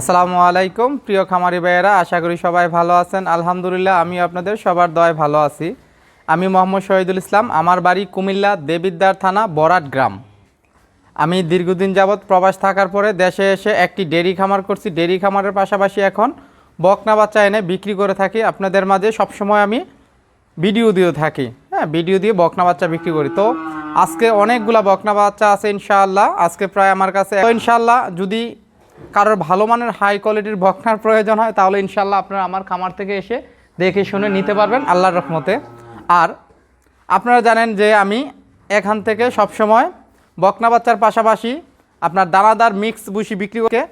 আসসালামু আলাইকুম, প্রিয় খামারি ভাইয়েরা, আশা করি সবাই ভালো আছেন। আলহামদুলিল্লাহ আমি আপনাদের সবার দয় ভালো আছি। আমি মোহাম্মদ শহীদুল ইসলাম, আমার বাড়ি কুমিল্লা দেবিদ্দার থানা, বরাট গ্রাম। আমি দীর্ঘদিন যাবৎ প্রবাস থাকার পরে দেশে এসে একটি ডেরি খামার করছি। ডেরি খামারের পাশাপাশি এখন বকনা বাচ্চা এনে বিক্রি করে থাকি। আপনাদের মাঝে সবসময় আমি ভিডিও দিয়ে থাকি। হ্যাঁ ভিডিও দিয়ে বকনা বাচ্চা বিক্রি করি। তো আজকে অনেকগুলা বকনা বাচ্চা আছে ইনশাআল্লাহ। আজকে প্রায় আমার কাছে ইনশাআল্লাহ যদি কারোর ভালো মানের হাই কোয়ালিটির বকনার প্রয়োজন হয়, তাহলে ইনশাল্লাহ আপনারা আমার খামার থেকে এসে দেখে শুনে নিতে পারবেন আল্লাহর রহমতে। আর আপনারা জানেন যে আমি এখান থেকে সবসময় বকনা বাচ্চার পাশাপাশি আপনার দানাদার মিক্স বুসি বিক্রি করে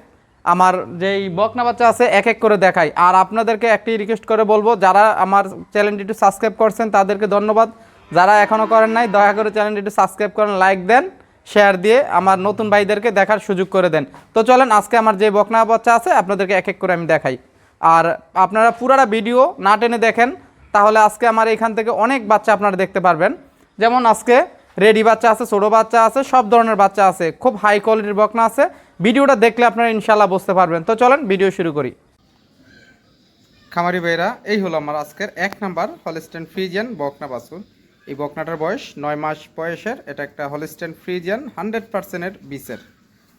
আমার যেই বকনা বাচ্চা আছে, এক এক করে দেখাই। আর আপনাদেরকে একটি রিকোয়েস্ট করে বলব, যারা আমার চ্যানেলটি একটু সাবস্ক্রাইব করছেন, তাদেরকে ধন্যবাদ। যারা এখনও করেন নাই, দয়া করে চ্যানেলটি একটু সাবস্ক্রাইব করেন লাইক দেন। শেয়ার দিয়ে আমার নতুন ভাইদেরকে দেখার সুযোগ করে দেন। তো চলেন, আজকে আমার যে বকনা বাচ্চা আছে, আপনাদেরকে এক এক করে আমি দেখাই। আর আপনারা পুরাটা ভিডিও না টেনে দেখেন, তাহলে আজকে আমার এখান থেকে অনেক বাচ্চা আপনারা দেখতে পারবেন। যেমন আজকে রেডি বাচ্চা আছে, ছোটো বাচ্চা আছে, সব ধরনের বাচ্চা আছে, খুব হাই কোয়ালিটির বকনা আছে। ভিডিওটা দেখলে আপনারা ইনশাল্লাহ বুঝতে পারবেন। তো চলেন, ভিডিও শুরু করি। খামারি ভাইরা এই হলো আমার আজকের এক নাম্বার হলিস্টেন ফ্রিজিয়ান বকনা বাছুর। এই বকনাটার বয়স নয় মাস বয়সের। এটা একটা হলিস্টেন ফ্রিজিয়ান হান্ড্রেড পার্সেন্টের বিসের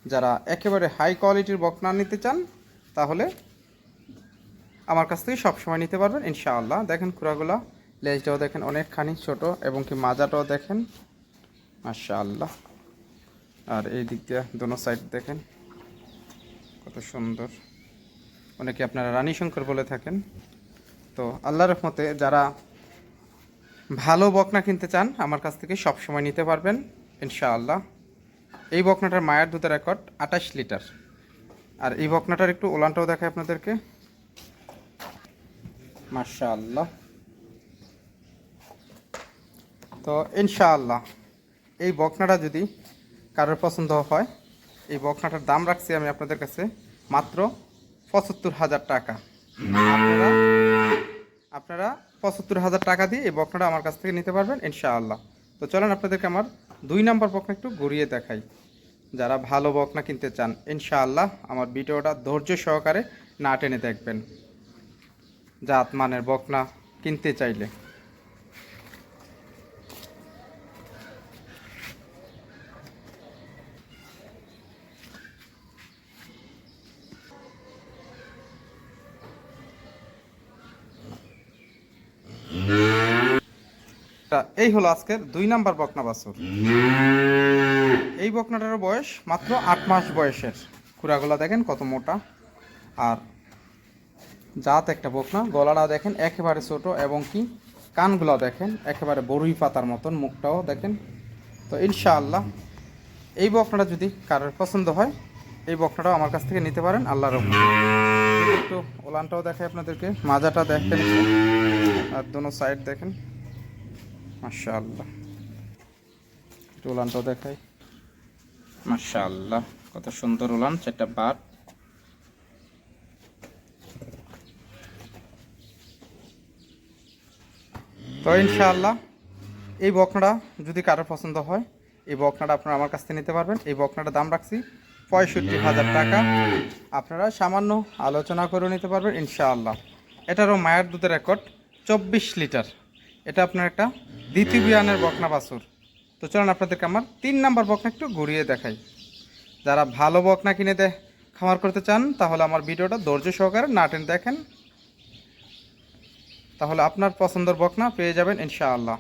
যারা একেবারে হাই কোয়ালিটির বকনা নিতে চান, তাহলে আমার কাছ থেকে সবসময় নিতে পারবেন, ইনশাআল্লাহ। দেখেন খুরাগুলা, লেজটাও দেখেন অনেকখানি ছোট এবং কি মাজাটাও দেখেন, মাশাআল্লাহ। আর এই দিক দিয়ে দোনো সাইড দেখেন, কত সুন্দর। অনেকে আপনারা রানী শঙ্কর বলে থাকেন। তো আল্লাহর রহমতে যারা ভালো বকনা কিনতে চান, আমার কাছ থেকে সব সময় নিতে পারবেন, ইনশাআল্লাহ। এই বকনাটার মায়ের দুধের রেকর্ড আঠাশ লিটার। আর এই বকনাটার একটু ওলানটাও দেখায় আপনাদেরকে। মাশাআল্লাহ। তো ইনশাআল্লাহ, এই বকনাটা যদি কারোর পছন্দ হয়, এই বকনাটার দাম রাখছি আমি আপনাদের কাছে মাত্র পঁচাত্তর হাজার টাকা। আপনারা আপনারা পঁচাত্তর হাজার টাকা দিয়ে এই বকনাটা আমার কাছ থেকে নিতে পারবেন, ইনশাআল্লাহ। তো চলেন আপনাদেরকে আমার দুই নাম্বার বকনা একটু ঘুরিয়ে দেখাই। যারা ভালো বকনা কিনতে চান, ইনশাআল্লাহ আমার ভিডিওটা ধৈর্য সহকারে না টেনে দেখবেন। জাত মানের বকনা কিনতে চাইলে। তা এই হলো আজকের দুই নাম্বার বকনা বাছুর। এই বকনাটার বয়স মাত্র আট মাস বয়সের। খুরাগুলা দেখেন কত মোটা। আর জাত একটা বকনা, গলাটা দেখেন একেবারে ছোট এবং কি কানগুলো দেখেন একেবারে বড়ুই পাতার মতন, মুখটাও দেখেন। তো ইনশাআল্লাহ এই বকনাটা যদি কারোর পছন্দ হয়, এই বকনাটাও আমার কাছ থেকে নিতে পারেন, আল্লাহর একটু ওলানটাও দেখাই আপনাদেরকে, মাজাটা দেখেন আর দোনো সাইড দেখেন। মাশাআল্লাহ। একটু উলানটাও দেখাই। মাশাআল্লাহ কত সুন্দর উলান চারটা বাট তো ইনশাআল্লাহ এই বকনাটা যদি কারোর পছন্দ হয় এই বকনাটা আপনারা আমার কাছ থেকে নিতে পারবেন। এই বকনাটার দাম রাখছি পঁয়ষট্টি হাজার টাকা। আপনারা সামান্য আলোচনা করে নিতে পারবেন ইনশাআল্লাহ। এটারও মায়ের দুধের রেকর্ড চব্বিশ লিটার। এটা আপনার একটা দ্বিতীয় বিয়ানের বকনা বাছুর। তো চলুন আপনাদেরকে আমার তিন নাম্বার বকনা একটু ঘুরিয়ে দেখাই। যারা ভালো বকনা কিনে দে খামার করতে চান, তাহলে আমার ভিডিওটা ধৈর্য সহকারে না টেনে দেখেন। তাহলে আপনার পছন্দের বকনা পেয়ে যাবেন ইনশাআল্লাহ।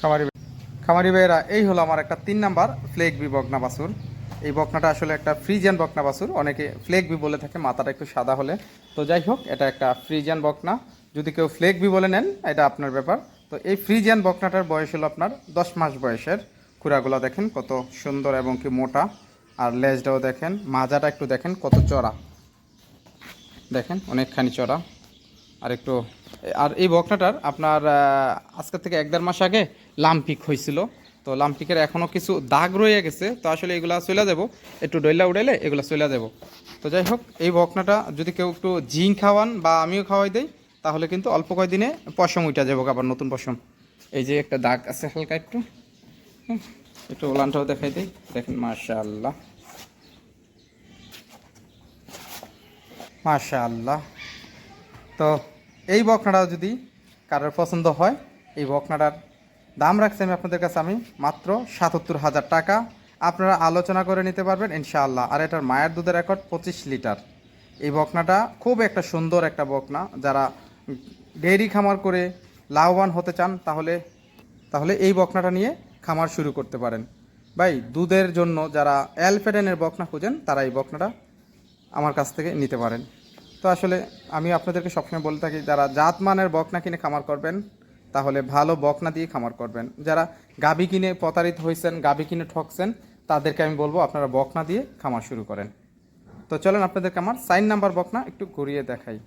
খামারি খামারি ভাইয়েরা, এই হলো আমার একটা তিন নাম্বার ফ্লেক বি বকনা বাছুর এই বকনাটা আসলে একটা ফ্রিজিয়ান বকনা বাছুর অনেকে ফ্লেক বি বলে থাকে, মাথাটা একটু সাদা হলে। তো যাই হোক, এটা একটা ফ্রিজিয়ান বকনা। যদি কেউ ফ্লেক বি বলে নেন, এটা আপনার ব্যাপার। তো এই ফ্রিজিয়ান বকনাটার বয়স হলো আপনার দশ মাস বয়সের। খুরাগুলো দেখেন কত সুন্দর এবং কি মোটা। আর লেজটাও দেখেন, মাজাটা একটু দেখেন কত চড়া। দেখেন, অনেকখানি চড়া। আর একটু আর এই বকনাটার আপনার আজকের থেকে এক দেড় মাস আগে লাম্পিক হয়েছিল তো লাম্পিকের এখনও কিছু দাগ রয়ে গেছে। তো আসলে এগুলা চলে যাব। একটু ডইলা উড়াইলে এগুলো চলে যাব। তো যাই হোক, এই বকনাটা যদি কেউ একটু জিং খাওয়ান বা আমিও খাওয়াই দেই, তাহলে কিন্তু অল্প কয়েকদিনে পশম উঠা যাব আবার নতুন পশম। এই যে একটা দাগ আছে হালকা একটু। একটু ওলানটাও দেখাই দিই। দেখেন, মাশাআল্লাহ। মাশাআল্লাহ। তো এই বকনাটা যদি কারোর পছন্দ হয়, এই বকনাটার দাম রাখছি আমি আপনাদের কাছে আমি মাত্র সাতাত্তর হাজার টাকা। আপনারা আলোচনা করে নিতে পারবেন, ইনশাআল্লাহ। আর এটার মায়ের দুধের রেকর্ড পঁচিশ লিটার। এই বকনাটা খুব একটা সুন্দর একটা বকনা। যারা ডেয়ারি খামার করে লাভবান হতে চান, তাহলে তাহলে এই বকনাটা নিয়ে খামার শুরু করতে পারেন। ভাই, দুধের জন্য যারা অ্যালফেডেনের বকনা খুঁজেন, তারা এই বকনাটা আমার কাছ থেকে নিতে পারেন। তো আসলে আমি আপনাদেরকে সবসময় বলে থাকি, যারা জাতমানের বকনা কিনে খামার করবেন তাহলে ভালো বকনা দিয়ে খামার করবেন। যারা গাভী কিনে প্রতারিত হয়েছেন, গাভী কিনে ঠকছেন, তাদেরকে আমি বলব আপনারা বকনা দিয়ে খামার শুরু করেন। তো চলেন আপনাদেরকে আমার সাইন নাম্বার বকনা একটু ঘুরিয়ে দেখাই।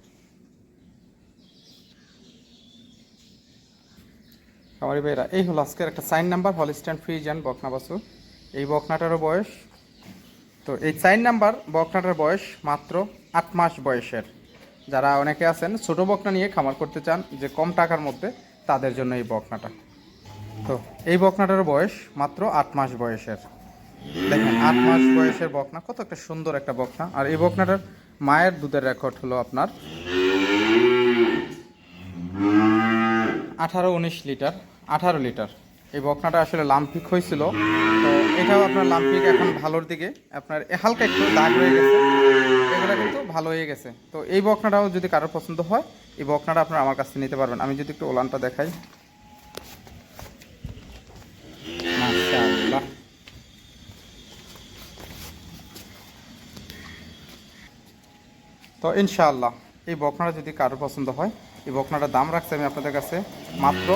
খামারি ভাইরা এই হলো আজকের একটা সাইন নাম্বার, হলিস্ট্যান্ড ফ্রিজান বকনা বাসু এই বকনাটারও বয়স, তো এই সাইন নাম্বার বকনাটার বয়স মাত্র আট মাস বয়সের। যারা অনেকে আছেন, ছোট বকনা নিয়ে খামার করতে চান, যে কম টাকার মধ্যে তাদের জন্য এই বকনাটা। তো এই বকনাটার বয়স মাত্র আট মাস বয়সের। দেখেন, আট মাস বয়সের বকনা, কত একটা সুন্দর একটা বকনা। আর এই বকনাটার মায়ের দুধের রেকর্ড হলো আপনার আঠারো উনিশ লিটার, আঠারো লিটার। এই বকনাটা আসলে লাম্পিক হয়েছিল। তো এটাও আপনার লাম্পিক এখন ভালোর দিকে। আপনার হালকা একটু দাগ রয়ে গেছে। এগুলো কিন্তু ভালো হয়ে গেছে। তো এই বকনাটাও যদি কারোর পছন্দ হয়, এই বকনাটা আপনারা আমার কাছে নিতে পারবেন। আমি যদি একটু ওলানটা দেখাই। তো ইনশাআল্লাহ, এই বকনাটা যদি কারোর পছন্দ হয় এই বকনাটার দাম রাখছি আমি আপনাদের কাছে মাত্র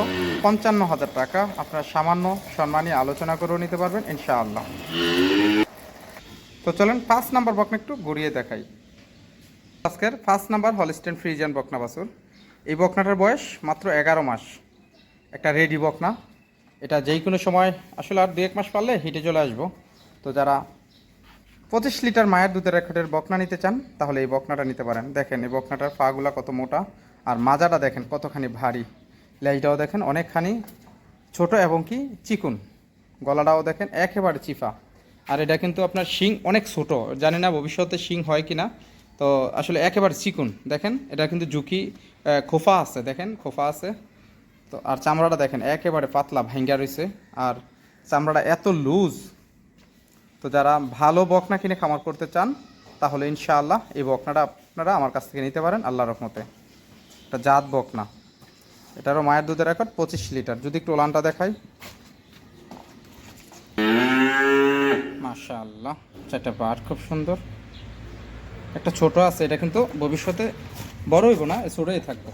পঞ্চান্ন হাজার টাকা। আপনারা সামান্য সম্মানী আলোচনা করেও নিতে পারবেন, ইনশাআল্লাহ। তো চলেন পাঁচ নাম্বার বকনা একটু ঘুরিয়ে দেখাই। আজকের ফার্স্ট নাম্বার হলিস্টেন ফ্রিজিয়ান বকনা বাসুর এই বকনাটার বয়স মাত্র এগারো মাস। একটা রেডি বকনা। এটা যেই কোনো সময়, আসলে আর দু এক মাস পারলে হিটে চলে আসব। তো যারা পঁচিশ লিটার মায়ের দুধের রেকর্ডের বকনা নিতে চান, তাহলে এই বকনাটা নিতে পারেন। দেখেন, এই বকনাটার পাগুলা কত মোটা। আর মাজাটা দেখেন কতখানি ভারী। লেজটাও দেখেন অনেকখানি ছোট এবং কি চিকুন। গলাটাও দেখেন একেবারে চিফা আর এটা কিন্তু আপনার শিং অনেক ছোট, জানি না ভবিষ্যতে শিং হয় কি না তো আসলে একেবারে চিকুন, দেখেন? এটা কিন্তু ঝুঁকি খোফা আছে, দেখেন? খোফা আছে। তো আর চামড়াটা দেখেন একেবারে পাতলা, ভাঙ্গা রয়েছে। আর চামড়াটা এত লুজ। তো যারা ভালো বকনা কিনে খামার করতে চান, তাহলে ইনশাআল্লাহ এই বকনাটা আপনারা আমার কাছ থেকে নিতে পারেন আল্লাহ রহমতে। এটা জাত বকনা এটারও মায়ের দুধের রেকর্ড পঁচিশ লিটার। যদি একটু ওলানটা দেখাই। মাশাআল্লাহ, চারটা বার, খুব সুন্দর। একটা ছোট আছে, এটা কিন্তু ভবিষ্যতে বড় হইব না ছোটই থাকবে।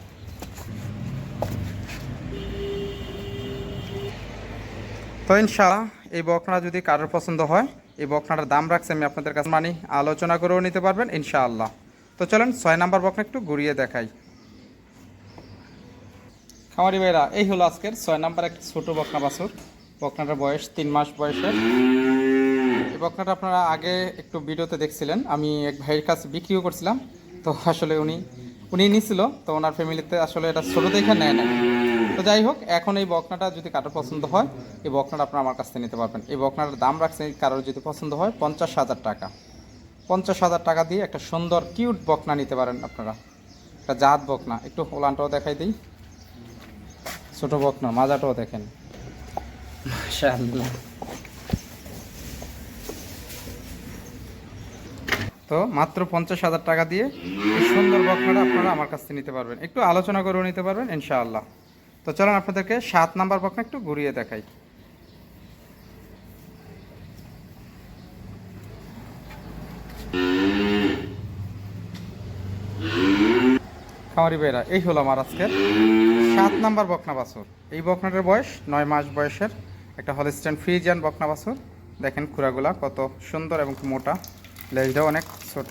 তো ইনশাআল্লাহ, এই বকনা যদি কারোর পছন্দ হয়, এই বকনাটার দাম রাখছি আমি আপনাদের কাছে। মানি, আলোচনা করেও নিতে পারবেন, ইনশাআল্লাহ। তো চলেন, ছয় নাম্বার বকনা একটু ঘুরিয়ে দেখাই। খামারি ভাইরা, এই হলো আজকের ছয় নাম্বার একটা ছোট বকনা বাছুর। বকনাটার বয়স তিন মাস বয়সের। এই বকনাটা আপনারা আগে একটু ভিডিওতে দেখছিলেন। আমি এক ভাইয়ের কাছে বিক্রিও করছিলাম। তো আসলে উনি উনি নিছিল। তো ওনার ফ্যামিলিতে আসলে এটা ছোটো দেখে নেয় না তো যাই হোক, এখন এই বকনাটা যদি কারোর পছন্দ হয়, এই বকনাটা আপনারা আমার কাছ থেকে নিতে পারবেন। এই বকনাটার দাম রাখছে কারোর যদি পছন্দ হয়, পঞ্চাশ হাজার টাকা। পঞ্চাশ হাজার টাকা দিয়ে একটা সুন্দর, কিউট বকনা নিতে পারেন আপনারা। একটা জাত বকনা। একটু ওলানটাও দেখাই দিই। ছোট বক না মাজাটাও দেখেন। মাশাআল্লাহ। তো মাত্র পঞ্চাশ হাজার টাকা দিয়ে এই সুন্দর বকনাটা আপনারা আমার কাছ থেকে নিতে পারবেন। একটু আলোচনা করেও নিতে পারবেন ইনশাআল্লাহ। তো চলেন আপনাদেরকে সাত নাম্বার বকনা একটু ঘুরিয়ে দেখাই। খামারি ভাইরা, এই হলো আমার আজকের সাত নাম্বার বকনা বাছুর। এই বকনাটার বয়স নয় মাস বয়সের একটা হলিস্টেন ফ্রিজিয়ান বকনা বাছুর। দেখেন খুরাগুলা কত সুন্দর এবং মোটা লেজটাও অনেক ছোট।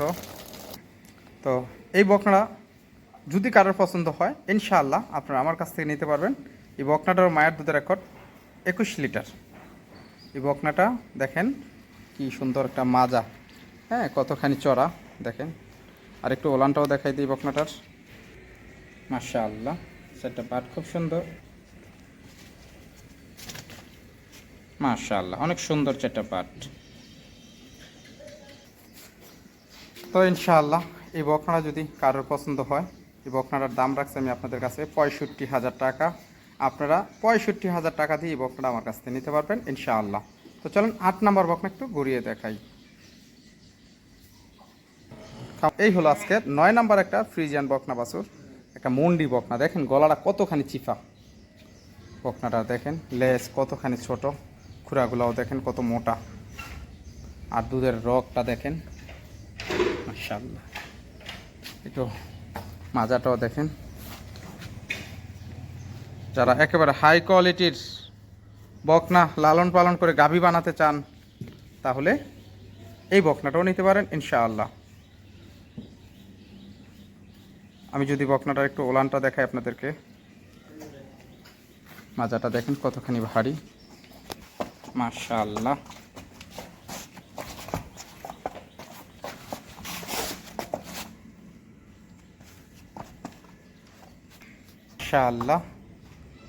তো এই বকনাটা যদি কারোর পছন্দ হয়, ইনশাআল্লাহ আপনারা আমার কাছ থেকে নিতে পারবেন। এই বকনাটার মায়ের দুধের রেকর্ড একুশ লিটার। এই বকনাটা দেখেন কি সুন্দর একটা মাজা। হ্যাঁ কতখানি চড়া, দেখেন। আর একটু ওলানটাও দেখাই দিই বকনাটার। মাশা আল্লাহ সেটা পাট খুব সুন্দর। মাশা আল্লাহ অনেক সুন্দর চারটা পাট তো ইনশাআল্লাহ, এই বকনাটা যদি কারোর পছন্দ হয়, এই বকনাটার দাম রাখছি আমি আপনাদের কাছে পঁয়ষট্টি হাজার টাকা। আপনারা পঁয়ষট্টি হাজার টাকা দিয়ে এই বকনাটা আমার কাছ থেকে নিতে পারবেন, ইনশাআল্লাহ। তো চলুন, আট নাম্বার বকনা একটু ঘুরিয়ে দেখাই। এই হলো আজকে নয় নাম্বার একটা ফ্রিজিয়ান বকনা বাছুর। একটা মন্ডি বকনা, দেখেন গলাটা কতখানি চিফা বকনাটা দেখেন, লেজ কতখানি ছোট খুরাগুলাও দেখেন কত মোটা। আর দুধের রগটা দেখেন, মাশাআল্লাহ। একটু মাজাটাও দেখেন। যারা একেবারে হাই কোয়ালিটির বকনা লালন পালন করে গাভী বানাতে চান, তাহলে এই বকনাটাও নিতে পারেন, ইনশাআল্লাহ। আমি যদি বকনাটার একটু ওলানটা দেখাই আপনাদেরকে। মাজাটা দেখেন কতখানি ভারী। মাশাআল্লাহ। মাশাআল্লাহ।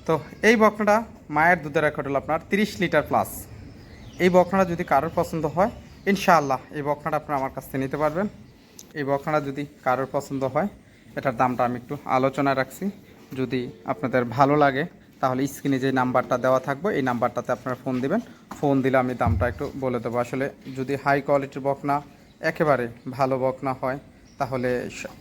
তো এই বকনাটা মায়ের দুধের রেকর্ড হলো আপনার তিরিশ লিটার প্লাস। এই বকনাটা যদি কারোর পছন্দ হয়, ইনশাআল্লাহ এই বকনাটা আপনারা আমার কাছ থেকে নিতে পারবেন। এই বকনাটা যদি কারোর পছন্দ হয় এটার দামটা আমি একটু আলোচনায় রাখছি। যদি আপনাদের ভালো লাগে, তাহলে স্ক্রিনে যে নাম্বারটা দেওয়া থাকবে, এই নাম্বারটাতে আপনারা ফোন দিবেন। ফোন দিলে আমি দামটা একটু বলে দেবো। আসলে যদি হাই কোয়ালিটির বকনা একেবারে ভালো বকনা হয়, তাহলে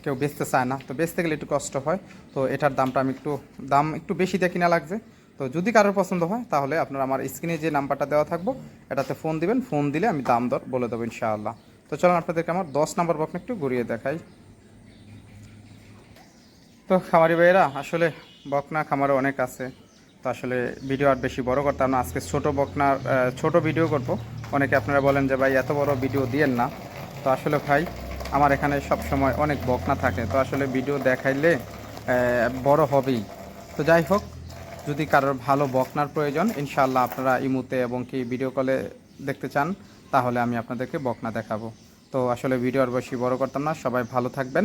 কেউ বেচতে চায় না। তো বেচতে গেলে একটু কষ্ট হয়। তো এটার দামটা আমি একটু, দাম একটু বেশি দিয়ে কিনা লাগছে। তো যদি কারোর পছন্দ হয়, তাহলে আপনারা আমার স্ক্রিনে যে নাম্বারটা দেওয়া থাকব, এটাতে ফোন দিবেন। ফোন দিলে আমি দাম দর বলে দেবো ইনশাআল্লাহ। তো চলুন আপনাদেরকে আমার দশ নম্বর বকনা একটু ঘুরিয়ে দেখাই। তো খামারি ভাইয়েরা, আসলে বকনা খামারে অনেক আছে। তো আসলে ভিডিও আর বেশি বড় করতাম না, আজকে ছোট বকনার ছোট ভিডিও করব। অনেকে আপনারা বলেন যে, ভাই, এত বড় ভিডিও দিয়েন না। তো আসলে ভাই, আমার এখানে সব সময় অনেক বকনা থাকে। তো আসলে ভিডিও দেখাইলে বড় হবেই। তো যাই হোক, যদি কারোর ভালো বকনার প্রয়োজন, ইনশাআল্লাহ আপনারা ইমুতে এবং কি ভিডিও কলে দেখতে চান, তাহলে আমি আপনাদেরকে বকনা দেখাবো। তো আসলে ভিডিও আর বেশি বড় করতাম না, সবাই ভালো থাকবেন।